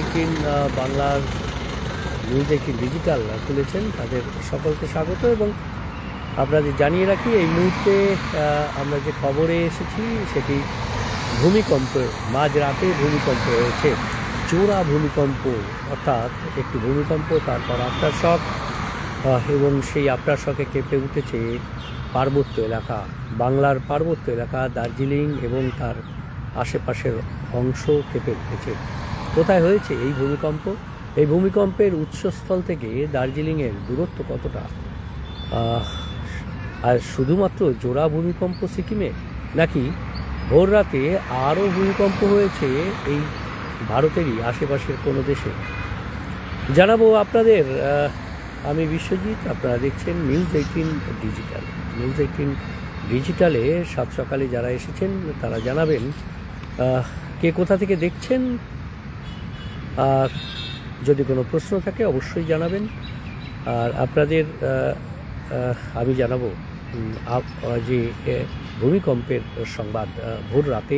Eighteen বাংলার news eighteen digital খুলেছেন, তাদের সকলকে স্বাগত এবং আপনাদের জানিয়ে রাখি, এই মুহূর্তে আমরা যে খবরে এসেছি, সেটি ভূমিকম্প, মাঝ রাতে ভূমিকম্প হয়েছে। চোরা ভূমিকম্প, অর্থাৎ একটি ভূমিকম্প, তারপর আফটার শক এবং সেই আফটার শকে কেঁপে উঠেছে পার্বত্য এলাকা। বাংলার পার্বত্য এলাকা দার্জিলিং এবং তার আশেপাশের অংশ কেঁপে উঠেছে। কোথায় হয়েছে এই ভূমিকম্প? এই ভূমিকম্পের উৎসস্থল থেকে দার্জিলিংয়ের দূরত্ব কতটা? আর শুধুমাত্র জোড়া ভূমিকম্প সিকিমে, নাকি ভোর রাতে আরও ভূমিকম্প হয়েছে এই ভারতেরই আশেপাশের কোনো দেশে? জানাব আপনাদের আমি বিশ্বজিৎ, আপনারা দেখছেন news eighteen digital. News eighteen ডিজিটালে সাত সকালে যারা এসেছেন, তারা জানাবেন কে কোথা থেকে দেখছেন আর যদি কোনো প্রশ্ন থাকে, অবশ্যই জানাবেন। আর আপনাদের আমি জানাব যে ভূমিকম্পের সংবাদ ভোর রাতে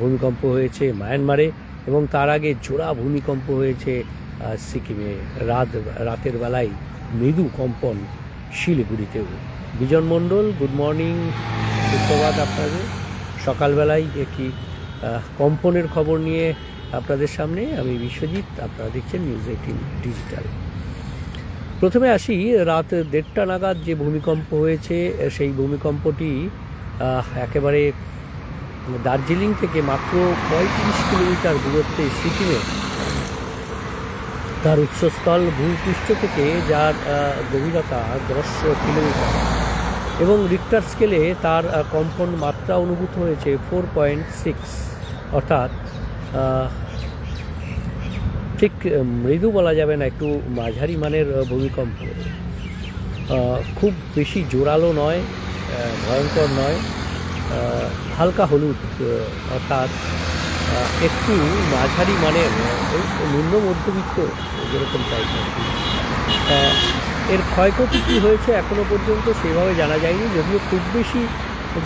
ভূমিকম্প হয়েছে মায়ানমারে এবং তার আগে জোড়া ভূমিকম্প হয়েছে সিকিমে। রাত, রাতের বেলায় মৃদু কম্পন শিলিগুড়িতেও। বিজন মণ্ডল, গুড মর্নিং, সুপ্রভাত আপনাদের। সকালবেলায় একটি কম্পনের খবর নিয়ে আপনাদের সামনে আমি বিশ্বজিৎ, আপনারা দেখছেন নিউজ এইটিন ডিজিটাল প্রথমে আসি, রাত দেড়টা নাগাদ যে ভূমিকম্প হয়েছে, সেই ভূমিকম্পটি একেবারে দার্জিলিং থেকে মাত্র পঁয়ত্রিশ কিলোমিটার দূরত্বে সিকিমে। তার উৎসস্থল ভূপৃষ্ঠ থেকে, যার গভীরতা দশ কিলোমিটার। এবং রিক্টার স্কেলে তার কম্পন মাত্রা অনুভূত হয়েছে ফোর পয়েন্ট সিক্স অর্থাৎ ঠিক মৃদু বলা যাবে না একটু মাঝারি মানের ভূমিকম্প। খুব বেশি জোরালো নয় ভয়ঙ্কর নয় হালকা হলুদ অর্থাৎ একটু মাঝারি মানের নিম্ন মধ্যবিত্ত যেরকম টাইপের আহ, এর ক্ষয়ক্ষতি কী হয়েছে এখনও পর্যন্ত সেভাবে জানা যায়নি যদিও খুব বেশি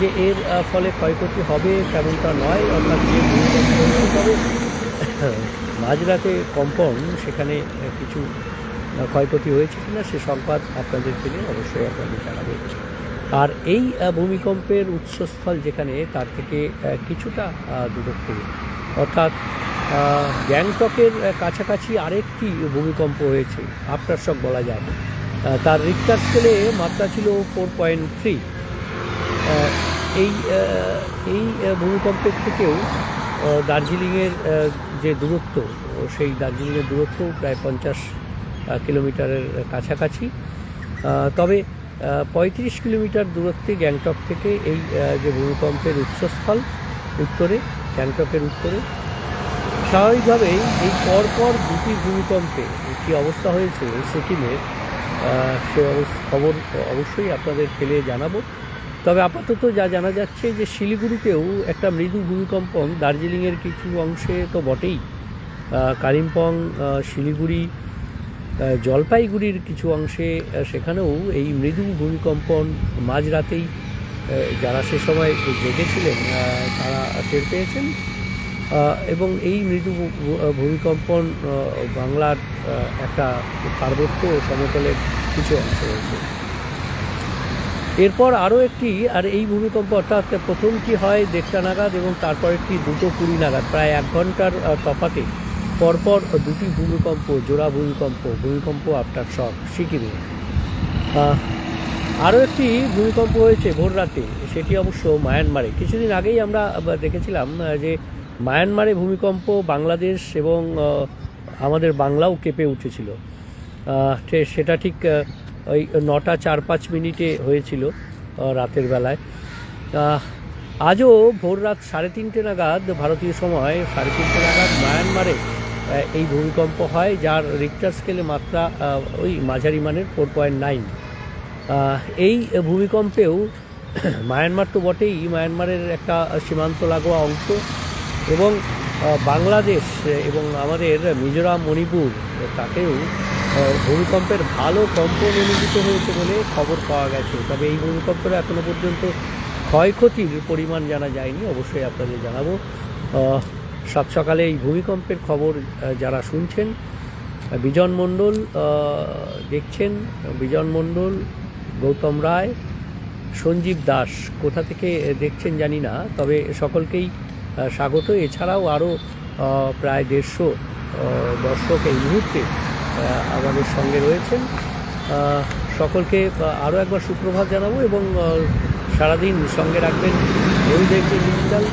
যে এর ফলে ক্ষয়ক্ষতি হবে তেমনটা নয়, অর্থাৎ যে তবে মাঝরাতে কম্পন সেখানে কিছু ক্ষয়ক্ষতি হয়েছে কিনা সে সংবাদ আপনাদের পেলে অবশ্যই আপনাদের জানাবে। আর এই ভূমিকম্পের উৎসস্থল যেখানে, তার থেকে কিছুটা দূরত্বে। অর্থাৎ গ্যাংটকের কাছাকাছি আরেকটি ভূমিকম্প হয়েছে। আফটার শক বলা যায়। তার রিক্টার স্কেলে মাত্রা ছিল ফোর পয়েন্ট থ্রি এই এই ভূমিকম্পের থেকেও দার্জিলিংয়ের যে দূরত্ব সেই দার্জিলিংয়ের দূরত্ব প্রায় পঞ্চাশ কিলোমিটারের কাছাকাছি। তবে পঁয়ত্রিশ কিলোমিটার দূরত্বে গ্যাংটক থেকে এই যে ভূমিকম্পের উৎসস্থল উত্তরে, গ্যাংটকের উত্তরে, স্বাভাবিকভাবেই এই পরপর দুটি ভূমিকম্পে কী অবস্থা হয়েছে সিকিমের সে খবর অবশ্যই আপনাদের ফেলে জানাব। তবে আপাতত যা জানা যাচ্ছে যে শিলিগুড়িতেও একটা মৃদু ভূমিকম্পন দার্জিলিংয়ের কিছু অংশে তো বটেই। কালিম্পং শিলিগুড়ি জলপাইগুড়ির কিছু অংশে সেখানেও এই মৃদু ভূমিকম্পন মাঝরাতেই যারা সে সময় জেগেছিলেন তারা টের পেয়েছেন। এবং এই মৃদু ভূমিকম্পন বাংলার একটা পার্বত্য সমতলের কিছু অংশ রয়েছে। এরপর আরও একটি, আর এই ভূমিকম্প অর্থাৎ প্রথমটি হয়, দেড়টা নাগাদ এবং তারপরেরটি দুটো কুড়ি নাগাদ, প্রায় এক ঘণ্টার তফাতে। পরপর দুটি ভূমিকম্প, জোড়া ভূমিকম্প ভূমিকম্প আফটার শক সিকিমে। আরও একটি ভূমিকম্প হয়েছে ভোর রাতে, সেটি অবশ্য মায়ানমারে। কিছুদিন আগেই আমরা দেখেছিলাম যে মায়ানমারে ভূমিকম্প বাংলাদেশ এবং আমাদের বাংলাও কেঁপে উঠেছিল। সেটা ঠিক ওই নটা চার পাঁচ মিনিটে হয়েছিল রাতের বেলায়। আজও ভোর রাত সাড়ে তিনটে নাগাদ ভারতীয় সময় সাড়ে তিনটে নাগাদ মায়ানমারে এই ভূমিকম্প হয় যার রিক্টার স্কেলে মাত্রা ওই মাঝারি মানের ফোর পয়েন্ট নাইন এই ভূমিকম্পেও মায়ানমার তো বটেই মায়ানমারের একটা সীমান্ত লাগোয়া অংশ। এবং বাংলাদেশ এবং আমাদের মিজোরাম মণিপুর আহ, ভূমিকম্পের ভালো কম্পন অনুভূত হয়েছে বলে খবর পাওয়া গেছে। তবে এই ভূমিকম্পের এখনও পর্যন্ত ক্ষয়ক্ষতির পরিমাণ জানা যায়নি, অবশ্যই আপনাদের জানাব। সাত সকালে এই ভূমিকম্পের খবর যারা শুনছেন বিজন মণ্ডল দেখছেন, বিজন মণ্ডল, গৌতম রায়, সঞ্জীব দাস, কোথা থেকে দেখছেন জানি না, তবে সকলকেই স্বাগত। এছাড়াও আরও প্রায় দেড়শো দর্শক এই মুহূর্তে আমাদের সঙ্গে রয়েছেন। সকলকে আরও একবার সুপ্রভাত জানাব এবং সারাদিন সঙ্গে রাখবেন। News eighteen digital.